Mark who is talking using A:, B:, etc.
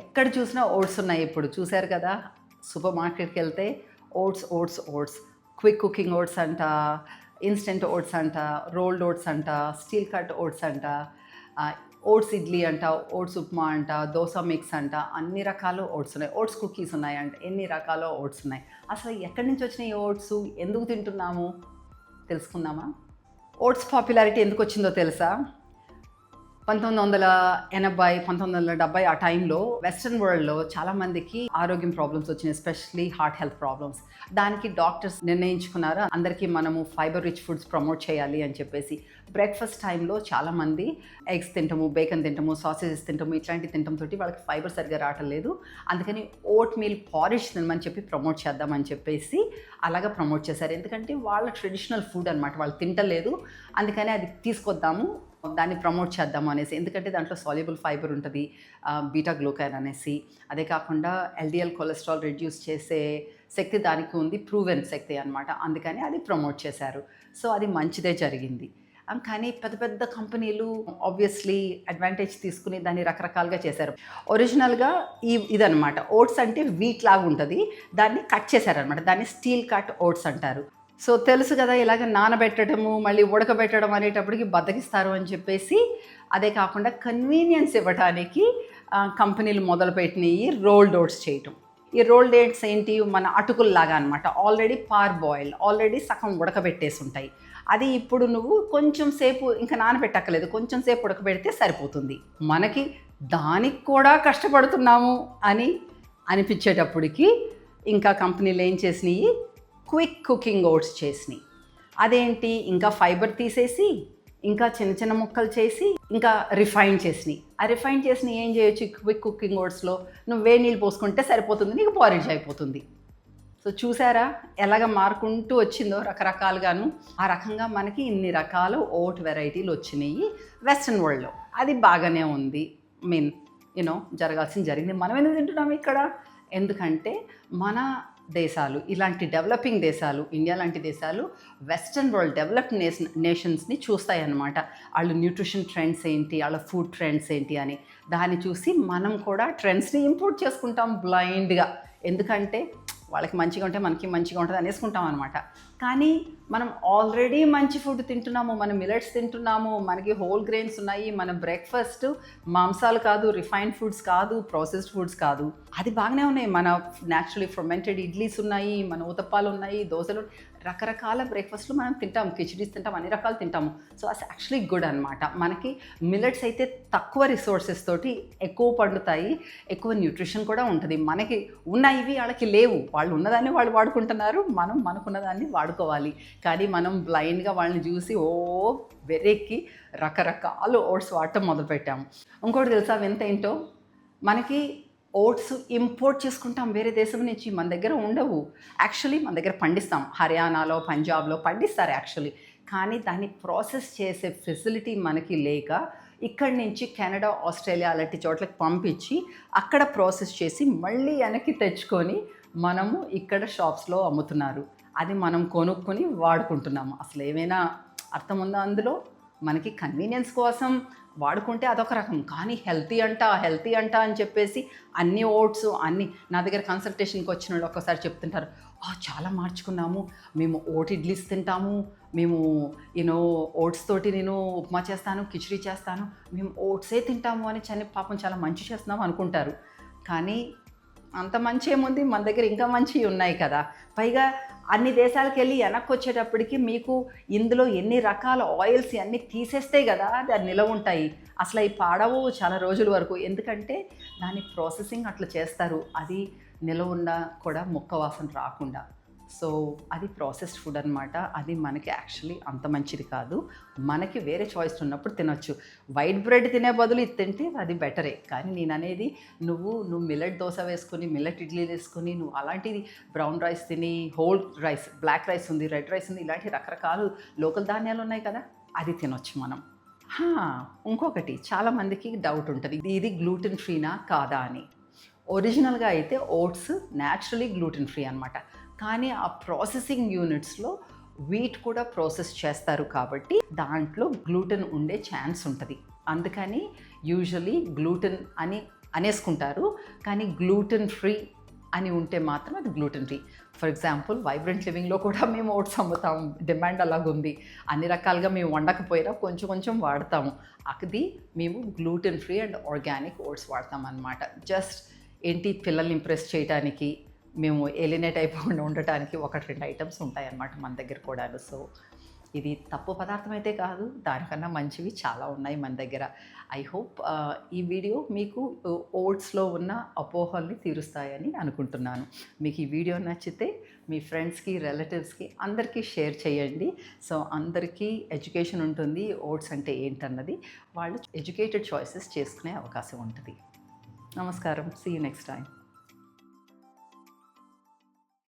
A: ఎక్కడ చూసినా ఓట్స్ ఉన్నాయి ఇప్పుడు. చూశారు కదా? సూపర్ మార్కెట్కి వెళ్తే oats oats oats. Quick cooking oats అంట ఇన్స్టెంట్ ఓట్స్ అంట రోల్డ్ ఓట్స్ అంట స్టీల్ కట్ ఓట్స్ అంట ఓట్స్ ఇడ్లీ అంట ఓట్స్ ఉప్మా అంట దోశ మిక్స్ అంట అన్ని రకాల ఓట్స్ ఉన్నాయి. ఓట్స్ కుకీస్ ఉన్నాయి అంట ఎన్ని రకాల ఓట్స్ ఉన్నాయి? అసలు ఎక్కడి నుంచి వచ్చినాయి ఈ ఓట్స్? ఎందుకు తింటున్నాము? తెలుసుకుందామా? ఓట్స్ పాపులారిటీ ఎందుకు వచ్చిందో తెలుసా? పంతొమ్మిది వందల ఎనభై పంతొమ్మిది వందల డెబ్బై ఆ టైంలో వెస్ట్రన్ వరల్డ్లో చాలామందికి ఆరోగ్యం ప్రాబ్లమ్స్ వచ్చినాయి ఎస్పెషలీ హార్ట్ హెల్త్ ప్రాబ్లమ్స్. దానికి డాక్టర్స్ నిర్ణయించుకున్నారు అందరికీ మనము ఫైబర్ రిచ్ ఫుడ్స్ ప్రమోట్ చేయాలి అని చెప్పేసి. బ్రేక్ఫాస్ట్ టైంలో చాలామంది ఎగ్స్ తింటాము బేకన్ తింటాము సాసేజెస్ తింటాము ఇట్లాంటి తింటాం తోటి వాళ్ళకి ఫైబర్ సరిగ్గా రావటం లేదు. అందుకని ఓట్ మీల్ పారిష్ తినమని చెప్పి ప్రమోట్ చేద్దామని చెప్పేసి అలాగా ప్రమోట్ చేశారు. ఎందుకంటే వాళ్ళ ట్రెడిషనల్ ఫుడ్ అనమాట వాళ్ళు తింటలేదు. అందుకని అది తీసుకొద్దాము. దాన్ని ప్రమోట్ చేద్దాం అనేసి. ఎందుకంటే దాంట్లో సాల్యుబుల్ ఫైబర్ ఉంటుంది బీటా గ్లూకైన్ అనేసి. అదే కాకుండా ఎల్డిఎల్ కొలెస్ట్రాల్ రిడ్యూస్ చేసే శక్తి దానికి ఉంది ప్రూవెన్ శక్తి అనమాట అందుకని అది ప్రమోట్ చేశారు. సో అది మంచిదే జరిగింది. కానీ పెద్ద పెద్ద కంపెనీలు ఆబ్వియస్లీ అడ్వాంటేజ్ తీసుకుని దాన్ని రకరకాలుగా చేశారు. ఒరిజినల్గా ఈ ఇదనమాట ఓట్స్ అంటే వీట్ లాగా ఉంటుంది దాన్ని కట్ చేశారనమాట దాన్ని స్టీల్ కట్ ఓట్స్ అంటారు. సో తెలుసు కదా ఇలాగ నానబెట్టడము మళ్ళీ ఉడకబెట్టడం అనేటప్పటికి బద్దకిస్తారు అని చెప్పేసి అదే కాకుండా కన్వీనియన్స్ ఇవ్వడానికి కంపెనీలు మొదలుపెట్టినవి రోల్ డోట్స్ చేయటం. ఈ రోల్ డేట్స్ ఏంటి? మన అటుకుల్లాగా అనమాట ఆల్రెడీ పార్ బాయిల్ ఆల్రెడీ సగం ఉడకబెట్టేసి ఉంటాయి. అది ఇప్పుడు నువ్వు కొంచెం సేపు ఇంకా నానబెట్టక్కలేదు కొంచెం సేపు ఉడకబెడితే సరిపోతుంది. మనకి దానికి కూడా కష్టపడుతున్నాము అని అనిపించేటప్పటికి ఇంకా కంపెనీలు ఏం చేసినాయి క్విక్ కుకింగ్ ఓట్స్ చేసినాయి. అదేంటి? ఇంకా ఫైబర్ తీసేసి ఇంకా చిన్న చిన్న ముక్కలు చేసి ఇంకా రిఫైన్ చేసినాయి. ఆ రిఫైన్ చేసిన ఏం చేయొచ్చు క్విక్ కుకింగ్ ఓట్స్లో? నువ్వు వేడి నీళ్ళు పోసుకుంటే సరిపోతుంది నీకు పారిజ్ అయిపోతుంది. సో చూసారా? ఎలాగ మారుకుంటూ వచ్చిందో రకరకాలుగాను. ఆ రకంగా మనకి ఇన్ని రకాల ఓట్ వెరైటీలు వచ్చినాయి వెస్ట్రన్ వరల్డ్లో. అది బాగానే ఉంది. మీన్ యూనో జరగాల్సింది జరిగింది. మనం ఎందుకు తింటున్నాం ఇక్కడ? ఎందుకంటే మన దేశాలు ఇలాంటి డెవలపింగ్ దేశాలు ఇండియా లాంటి దేశాలు వెస్ట్రన్ వరల్డ్ డెవలప్డ్ నేషన్ నేషన్స్ని చూస్తాయన్నమాట. వాళ్ళ వాళ్ళు న్యూట్రిషన్ ట్రెండ్స్ ఏంటి వాళ్ళ ఫుడ్ ట్రెండ్స్ ఏంటి అని. దాన్ని చూసి మనం కూడా ట్రెండ్స్ని ఇంప్రూవ్ చేసుకుంటాం బ్లైండ్గా. ఎందుకంటే వాళ్ళకి మంచిగా ఉంటే మనకి మంచిగా ఉంటుంది అనేసుకుంటాం అనమాట కానీ మనం ఆల్రెడీ మంచి ఫుడ్ తింటున్నాము మనం మిలెట్స్ తింటున్నాము మనకి హోల్ గ్రెయిన్స్ ఉన్నాయి మన బ్రేక్ఫాస్ట్ మాంసాలు కాదు రిఫైన్డ్ ఫుడ్స్ కాదు ప్రాసెస్డ్ ఫుడ్స్ కాదు. అది బాగానే ఉన్నాయి. మన న్యాచురలీ ఫర్మెంటెడ్ ఇడ్లీస్ ఉన్నాయి మన ఊతప్పాలు ఉన్నాయి దోశలు రకరకాల బ్రేక్ఫాస్ట్లు మనం తింటాం కిచడీస్ తింటాం అన్ని రకాలు తింటాము. సో అస్ యాక్చువల్లీ గుడ్ అనమాట మనకి మిల్లెట్స్ అయితే తక్కువ రిసోర్సెస్ తోటి ఎక్కువ పండుతాయి. ఎక్కువ న్యూట్రిషన్ కూడా ఉంటుంది. మనకి ఉన్న ఇవి వాళ్ళకి లేవు. వాళ్ళు ఉన్నదాన్ని వాళ్ళు వాడుకుంటున్నారు. మనం మనకున్నదాన్ని వాడుకోవాలి. కానీ మనం బ్లైండ్గా వాళ్ళని చూసి ఓ వెరెక్కి రకరకాల ఓట్స్ వాడటం మొదలుపెట్టాము. ఇంకోటి తెలుసా వింత ఏంటో? మనకి ఓట్స్ ఇంపోర్ట్ చేసుకుంటాం. వేరే దేశం నుంచి మన దగ్గర ఉండవు. యాక్చువల్లీ మన దగ్గర పండిస్తాం. హర్యానాలో పంజాబ్లో పండిస్తారు యాక్చువల్లీ. కానీ దాన్ని ప్రాసెస్ చేసే ఫెసిలిటీ మనకి లేక ఇక్కడి నుంచి కెనడా ఆస్ట్రేలియా అలాంటి చోట్లకి పంపించి అక్కడ ప్రాసెస్ చేసి మళ్ళీ వెనక్కి తెచ్చుకొని మనము ఇక్కడ షాప్స్లో అమ్ముతున్నారు. అది మనం కొనుక్కొని వాడుకుంటున్నాము. అసలు ఏమైనా అర్థం ఉందా అందులో? మనకి కన్వీనియన్స్ కోసం వాడుకుంటే అదొక రకం. కానీ హెల్తీ అంట హెల్తీ అంట అని చెప్పేసి అన్ని ఓట్స్ అన్ని నా దగ్గర కన్సల్టేషన్కి వచ్చిన వాళ్ళు ఒక్కసారి చెప్తుంటారు చాలా మార్చుకున్నాము. మేము ఓట్ ఇడ్లీస్ తింటాము. మేము యూనో ఓట్స్ తోటి నేను ఉప్మా చేస్తాను కిచడీ చేస్తాను. మేము ఓట్సే తింటాము అని చని పాపం చాలా మంచి చేస్తున్నాము అనుకుంటారు. కానీ అంత మంచి ఏముంది? మన దగ్గర ఇంకా మంచివి ఉన్నాయి కదా. పైగా అన్ని దేశాలకు వెళ్ళి వెనక్కి వచ్చేటప్పటికి మీకు ఇందులో ఎన్ని రకాల ఆయిల్స్ అన్నీ తీసేస్తాయి కదా అది నిలవ ఉంటాయి. అసలు అవి పాడవు చాలా రోజుల వరకు. ఎందుకంటే దాని ప్రాసెసింగ్ అట్లా చేస్తారు. అది నిలవ ఉన్నా కూడా ముక్క వాసన రాకుండా. సో అది ప్రాసెస్డ్ ఫుడ్ అనమాట అది మనకి యాక్చువల్లీ అంత మంచిది కాదు. మనకి వేరే చాయిస్ ఉన్నప్పుడు తినొచ్చు. వైట్ బ్రెడ్ తినే బదులు ఇది తింటే అది బెటరే. కానీ నేను అనేది నువ్వు నువ్వు మిల్లెట్ దోశ వేసుకుని మిల్లెట్ ఇడ్లీ వేసుకుని నువ్వు అలాంటిది బ్రౌన్ రైస్ తిని హోల్ రైస్ బ్లాక్ రైస్ ఉంది రెడ్ రైస్ ఉంది ఇలాంటి రకరకాలు లోకల్ ధాన్యాలు ఉన్నాయి కదా అది తినొచ్చు మనం. ఇంకొకటి చాలామందికి డౌట్ ఉంటుంది. ఇది- ఇది గ్లూటెన్ ఫ్రీనా కాదా అని. ఒరిజినల్గా అయితే ఓట్స్ న్యాచురలీ గ్లూటెన్ ఫ్రీ అనమాట కానీ ఆ ప్రాసెసింగ్ యూనిట్స్లో వీట్ కూడా ప్రాసెస్ చేస్తారు కాబట్టి దాంట్లో గ్లూటెన్ ఉండే ఛాన్స్ ఉంటుంది. అందుకని యూజువలీ గ్లూటెన్ అని అనేసుకుంటారు. కానీ గ్లూటెన్ ఫ్రీ అని ఉంటే మాత్రం అది gluten free. For example vibrant లివింగ్లో కూడా మేము ఓట్స్ అమ్ముతాం. డిమాండ్ అలాగుంది. అన్ని రకాలుగా మేము వండకపోయినా కొంచెం కొంచెం వాడతాము. అది మేము gluten free and organic oats వాడతాం అనమాట జస్ట్ ఏంటి పిల్లల్ని ఇంప్రెస్ చేయడానికి మేము ఎలినేట్ అయిపోకుండా ఉండటానికి ఒకటి రెండు ఐటమ్స్ ఉంటాయి అన్నమాట మన దగ్గర కూడా సో ఇది తప్పు పదార్థం అయితే కాదు దానికన్నా మంచివి చాలా ఉన్నాయి మన దగ్గర. ఐ హోప్ ఈ వీడియో మీకు ఓట్స్లో ఉన్న అపోహల్ని తీరుస్తాయని అనుకుంటున్నాను. మీకు ఈ వీడియో నచ్చితే మీ ఫ్రెండ్స్కి రిలేటివ్స్కి అందరికీ షేర్ చేయండి. సో అందరికీ ఎడ్యుకేషన్ ఉంటుంది ఓట్స్ అంటే ఏంటన్నది వాళ్ళు ఎడ్యుకేటెడ్ చాయిసెస్ చేసుకునే అవకాశం ఉంటుంది. నమస్కారం. See you next time